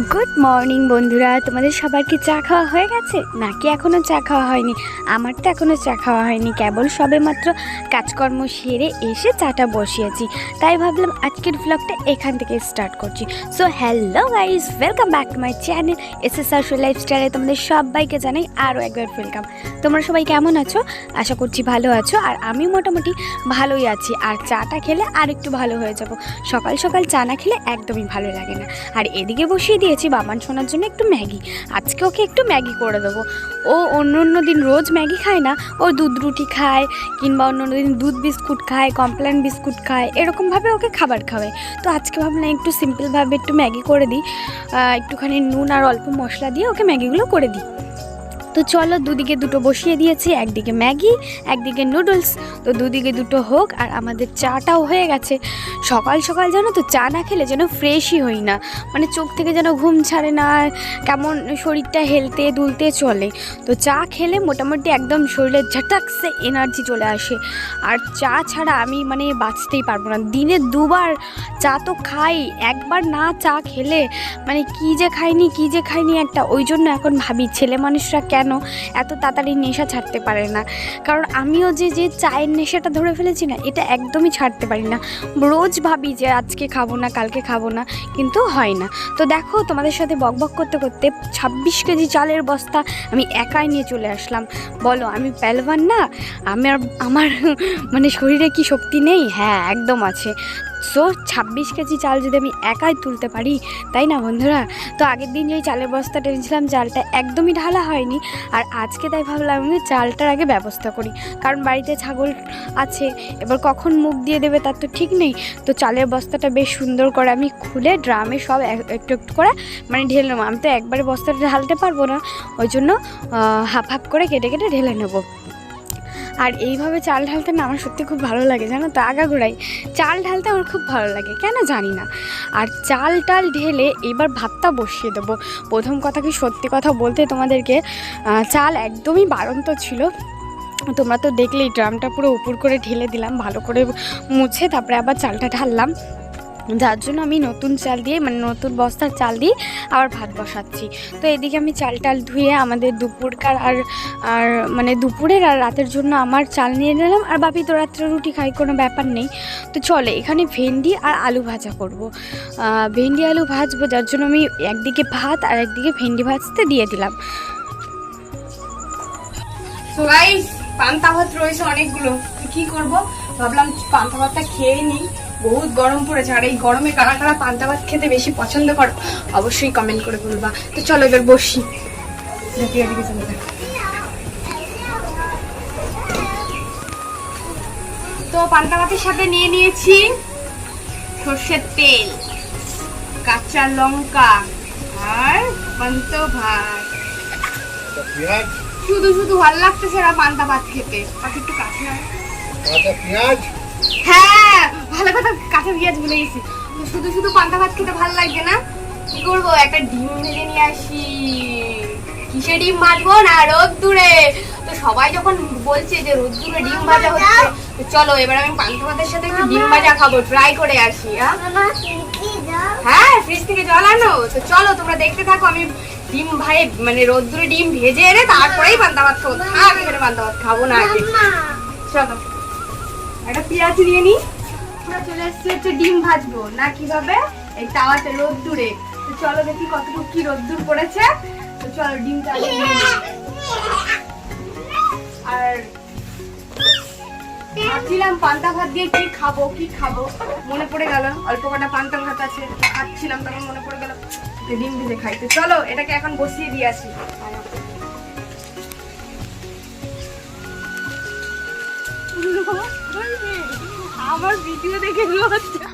Good morning বন্ধুরা। তোমাদের সবার কি চা খাওয়া হয়ে গেছে? নাকি এখনও চা খাওয়া হয়নি? আমার তো এখনও চা খাওয়া হয়নি। কেবল সবে মাত্র কাজকর্ম সেরে এসে চাটা বসিয়েছি। তাই ভাবলাম আজকের ব্লগটা এখান থেকে স্টার্ট করছি। So hello guys welcome back to my channel S S R লাইফস্টাইলে তোমাদের সবাইকে জানাই আরও একবার ওয়েলকাম তোমরা সবাই কেমন আছো? আশা করছি ভালো আছো। আর আমি মোটামুটি ভালোই আছি। আর চাটা খেলে আর একটু ভালো হয়ে যাব। সকাল সকাল চা না খেলে একদমই ভালো লাগে না। আর এদিকে বসিয়ে দিয়েছি বাবান শোনার জন্য একটু ম্যাগি। আজকে ওকে একটু ম্যাগি করে দেবো। ও অন্য অন্য দিন রোজ ম্যাগি খায় না, ও দুধ রুটি খায় কিংবা অন্য অন্য দিন দুধ বিস্কুট খায়, কমপ্লেন বিস্কুট খায়, এরকমভাবে ওকে খাবার খাওয়ায়। তো আজকে ভাবলাম একটু সিম্পলভাবে একটু ম্যাগি করে দিই একটুখানি নুন আর অল্প মশলা দিয়ে ওকে ম্যাগিগুলো করে দিই। তো চলো দুদিকে দুটো বসিয়ে দিয়েছি, একদিকে ম্যাগি, একদিকে নুডলস। তো দুদিকে দুটো হোক, আর আমাদের চাটাও হয়ে গেছে। সকাল সকাল জানো তো, চা না খেলে যেন ফ্রেশই হই না। মানে চোখ থেকে যেন ঘুম ছাড়ে না কেমন শরীরটা হেলতে দুলতে চলে। তো চা খেলে মোটামুটি একদম শরীরের ঝটাকসে এনার্জি চলে আসে। আর চা ছাড়া আমি মানে বাঁচতেই পারব না। দিনে দুবার চা তো খাই, একবার না চা খেলে মানে কি যে খাইনি, কি যে খাইনি একটা। ওই জন্য এখন ভাবি, ছেলে মানুষরা কেন এত তাড়াতাড়ি নেশা ছাড়তে পারে না? কারণ আমিও যে যে চায়ের নেশাটা ধরে ফেলেছি না, এটা একদমই ছাড়তে পারি না। রোজ ভাবি যে আজকে খাব না, কালকে খাব না, কিন্তু হয় না। তো দেখো, তোমাদের সাথে বকবক করতে করতে ছাব্বিশ কেজি চালের বস্তা আমি একাই নিয়ে চলে আসলাম। বলো, আমি পেলবান না? আমার আমার মানে শরীরে কি শক্তি নেই? হ্যাঁ একদম আছে। সো ছাব্বিশ কেজি চাল যদি আমি একাই তুলতে পারি, তাই না বন্ধুরা? তো আগের দিন যেই চালের বস্তা টেনেছিলাম, চালটা একদমই ঢালা হয়নি। আর আজকে তাই ভাবলাম আমি চালটার আগে ব্যবস্থা করি। কারণ বাড়িতে ছাগল আছে, এবার কখন মুখ দিয়ে দেবে তার তো ঠিক নেই। তো চালের বস্তাটা বেশ সুন্দর করে আমি খুলে ড্রামে সব এক- একটু একটু করে মানে ঢেলে নেব। আমি তো একবারে বস্তাটা ঢালতে পারব না। ওই জন্য হাফ হাফ করে কেটে কেটে ঢেলে নেব। আর এইভাবে চাল ঢালতে না আমার সত্যি খুব ভালো লাগে, জানো তো? আগাগোড়াই চাল ঢালতে আমার খুব ভালো লাগে, কেন জানি না? আর চাল টাল ঢেলে এবার ভাতটা বসিয়ে দেবো। প্রথম কথা কি সত্যি কথা বলতে তোমাদেরকে চাল একদমই বাড়ন্ত ছিল। তোমরা তো দেখলেই, ড্রামটা পুরো উপর করে ঢেলে দিলাম, ভালো করে মুছে তারপরে আবার চালটা ঢাললাম। যার জন্য আমি নতুন চাল দিয়ে মানে নতুন বস্তার চাল দিয়ে আবার ভাত বসাচ্ছি। তো এদিকে আমি চাল টাল ধুয়ে আমাদের দুপুরকার আর আর মানে দুপুরের আর রাতের জন্য আমার চাল নিয়ে নিলাম। আর বাপি তো রাত্রে রুটি খাই, কোনো ব্যাপার নেই। তো চলে, এখানে ভেন্ডি আর আলু ভাজা করব। ভেন্ডি, আলু ভাজবো, যার জন্য আমি একদিকে ভাত আর একদিকে ভেন্ডি ভাজতে দিয়ে দিলাম। পান্তা ভাত রয়েছে অনেকগুলো। কি করব? ভাবলাম পান্তা ভাতটা খেয়ে নিই। বহুত গরম পড়েছে আর এই গরমে কারা কারা পান্তা ভাত খেতে বেশি পছন্দ করো অবশ্যই কমেন্ট করে বলবা। তো চলো এবার বসি। দেখি চলে যাক। তো পান্তা ভাতের সাথে নিয়ে নিয়েছি সর্ষের তেল কাঁচা লঙ্কা আর পান্ত ভাত। শুধু শুধু ভালো লাগতেছে না পান্তা ভাত খেতে। একটু কাঁচা পেঁয়াজ? হ্যাঁ ভালো কথা কাঁচা পেঁয়াজ ভুলে গেছি। শুধু শুধু পান্তা ভাত খেতে ভালো লাগবে না? কি করব একটা ডিম ভেজে নিয়ে আসি। কিসে ডিম ভাজবো না রোদ দূরে তো সবাই যখন বলছে যে রোদ দূরে ডিম ভাজা হচ্ছে তো চলো এবার আমি পান্তা ভাতের সাথে একটু ডিম ভাজা খাব ট্রাই করে আসি হ্যাঁ ফ্রিজ থেকে জল আনো। তো চলো তোমরা দেখতে থাকো আমি ডিম ভাই মানে রোদ্দুরে ডিম ভেজে এনে তারপরেই পান্তা ভাত খাব। থাক এখানে পান্তা ভাত খাব না আগে। চলো। একটা পেঁয়াজ নিয়ে নি। আমরা চলে এসেছি হচ্ছে ডিম ভাজবো। না কীভাবে? এই তাওয়াতে রোদ্দুরে। তো চলো দেখি কতটুকু কি রোদ্দুর পড়েছে। তো চলো ডিমটা। আর ভাবছিলাম পান্তা ভাত দিয়ে কি খাব কি খাব? মনে পড়ে গেল, অল্প কটা পান্তা ভাত আছে, খাচ্ছিলাম, তখন মনে পড়ে গেল ডিম ভেজে খাই। তো চলো, এটাকে এখন বসিয়ে দিয়ে আসি। আমার ভিডিও দেখে লজ্জা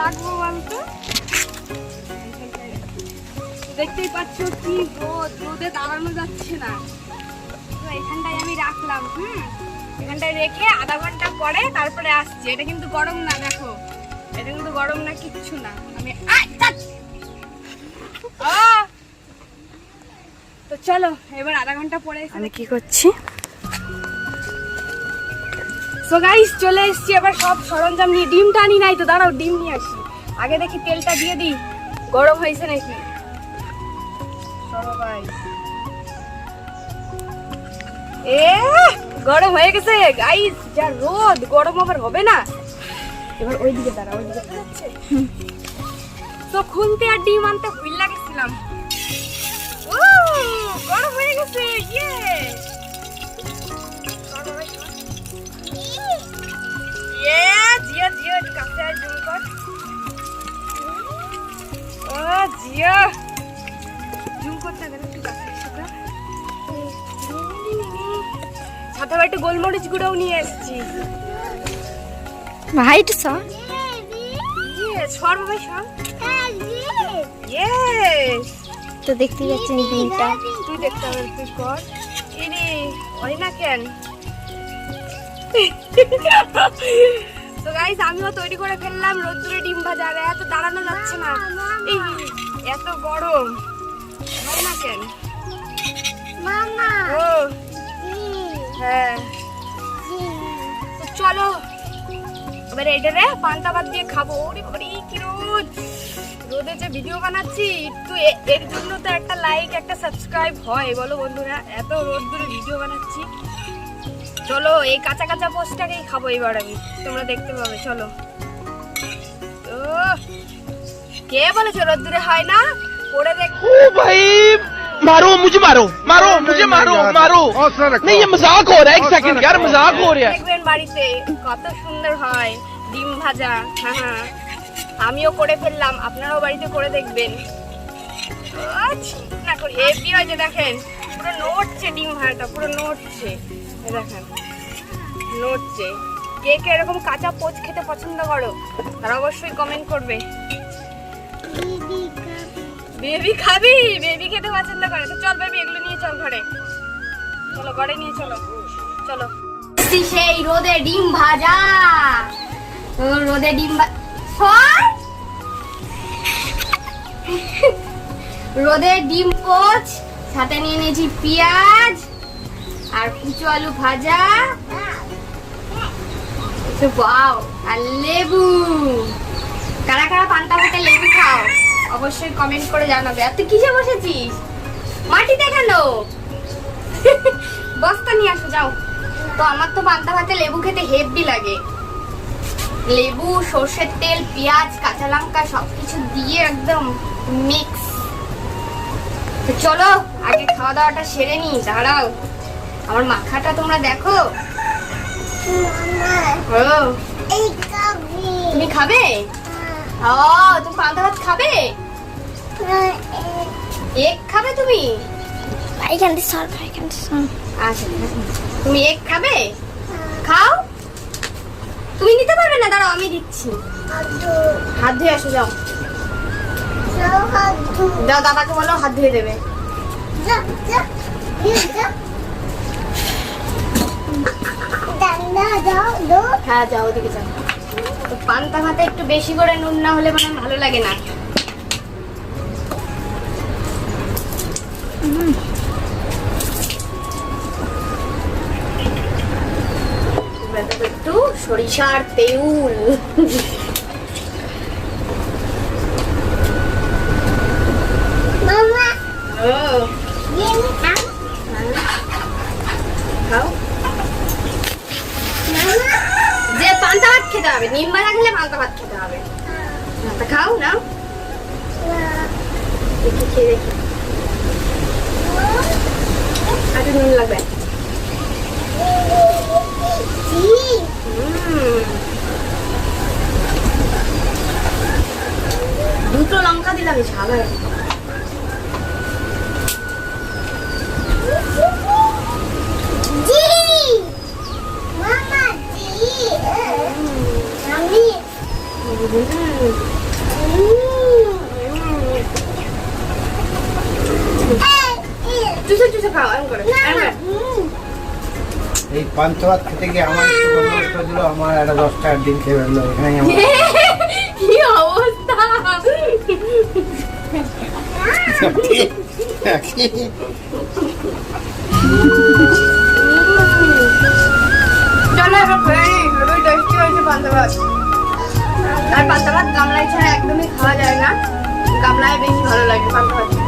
রাখব বলতো? দেখতেই পাচ্ছ কি রোদ, রোদে দাঁড়ানো যাচ্ছে না। তো এখানটায় আমি রাখলাম, হুম? এখানটায় রেখে আধা ঘণ্টা পরে তারপরে আসছে। এটা কিন্তু গরম না, দেখো। এটা কিন্তু গরম না, কিচ্ছু না। আমি। আহ! তো চলো এবার আধা ঘণ্টা পরে এসে আমি কি করছি? সো গাইস চলে এসেছি এবার সব সরঞ্জাম নিয়ে। ডিমটা আনি নাই তো দাঁড়াও ডিম নিয়ে আসি। আগে দেখি তেলটা দিয়ে দিই। গরম হয়েছে নাকি? এ গরম হয়ে গেছে। গাইস যা রোদ গরম আবার হবে না। এবার ওই দিকে দাঁড়া ওই দিকে দাঁড়াচ্ছে তো খুলতে আর ডিম আনতে ভুল লাগেছিলাম। ও গরম হয়ে গেছে ইয়ে ইয়ে জিয়া জিয়া একটু কাছে আয় জুম কর। ও জিয়া জুম করতে গেলে একটু কাছে সাথে একটু গোলমরিচ গুঁড়োও নিয়ে এসেছি। ভাইট সর ইয়ে সর বাবা সর। ইয়েস তো দেখতে পাচ্ছেন ডিমটা তুই দেখতে হবে তুই কর। ইনি ওই না কেন? তো গাইস আমিও তৈরি করে ফেললাম রোদ্দুরে ডিম ভাজা। আর এত দাঁড়ানো যাচ্ছে না। এই এত গরম। হয় না কেন ও। হ্যাঁ। তো চলো এবার এটারে পান্তা ভাত দিয়ে খাব। ওরে বাবারে কি রোদ? রোদে যে ভিডিও বানাচ্ছি একটু এ- এর জন্য তো একটা লাইক একটা সাবস্ক্রাইব হয় বলো বন্ধুরা এত রোদ দূরে ভিডিও বানাচ্ছি চলো এই কাঁচা কাঁচা পোস্টটাকেই খাবো এবার আমি তোমরা দেখতে পাবে চলো ও কে বলেছে রোদ দূরে হয় না পড়ে দেখ ओ भाई मारो मुझे मारो मारो मुझे मारो मारो हौसला रखो नहीं ये मजाक हो रहा है एक सेकंड यार मजाक हो रहा है দেখবেন বাড়িতে কত সুন্দর হয় ডিম ভাজা হ্যাঁ হ্যাঁ আমিও করে ফেললাম আপনারাও বাড়িতে করে দেখবেন। না করে হেভি হয়েছে দেখেন। পুরো নড়ছে ডিম ভাজাটা পুরো নড়ছে। দেখেন নড়ছে। কে কে এরকম কাঁচা পোচ খেতে পছন্দ করো তারা অবশ্যই কমেন্ট করবে। বেবি খাবি। বেবি খেতে পছন্দ করে। তো চল বেবি এগুলো নিয়ে চল ঘরে। চলো ঘরে নিয়ে চলো। চলো। সেই রোদে ডিম ভাজা। রোদে ডিম ভা- সর! রোদে ডিম পোচ সাথে নিয়ে নিয়েছি পেঁয়াজ আর কুচো আলু ভাজা। বাও আর লেবু। কারা কারা পান্তা ভাতে লেবু খাও, অবশ্যই কমেন্ট করে জানাবে। আর তুই কিসে বসেছিস? মাটিতে কেন? বস্তা নিয়ে আসো, যাও। তো আমার তো পান্তা ভাতে লেবু খেতে হেভি লাগে। লেবু সর্ষের তেল পেঁয়াজ কাঁচা লঙ্কা সবকিছু দিয়ে একদম মিক্স তো চলো আগে খাওয়া দাওয়াটা সেরে নি দাঁড়াও। আমার মাখাটা তোমরা দেখো। তুমি খাবে? ও তুমি পান্তা ভাত খাবে? এগ খাবে তুমি? আচ্ছা তুমি এগ খাবে? খাও। তুমি নিতে পারবে না? দাঁড়াও, আমি দিচ্ছি। হাত ধুয়ে আসো, যাও। যাও দাদাকে বলো হাত ধুয়ে দেবে। হ্যাঁ যাও, ওদিকে যাও। পান্তা ভাতে একটু বেশি করে নুন না হলে মানে ভালো লাগে না। এবার সরিষার ও। খাও। যে পান্তা ভাত খেতে হবে নিম্বা খেলে পান্তা ভাত খেতে হবে। না, খাও না দেখি খেয়ে দেখি। আর নুন লাগবে। উম। দুটো লঙ্কা দিলাম ঝাল হয় চুষে চুষে খাও এমন করে এমন করে। পান্তা খেতে গিয়ে আমার একটু দিল আমার একটা দশ টাকার ডিম খেয়ে ফেলল এখানে আমার। কি অবস্থা? চলো এবার খেয়ে নিই। ভাত আর গামলায় ছাড়া একদমই খাওয়া যায় না গামলায় বেশি ভালো লাগে পান্তা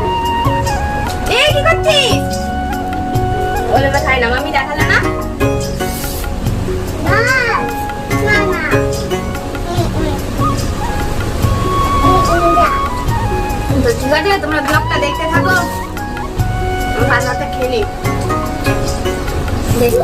ঠিক আছে তোমরা ব্লগটা দেখতে থাকো ভাতটা। দেখো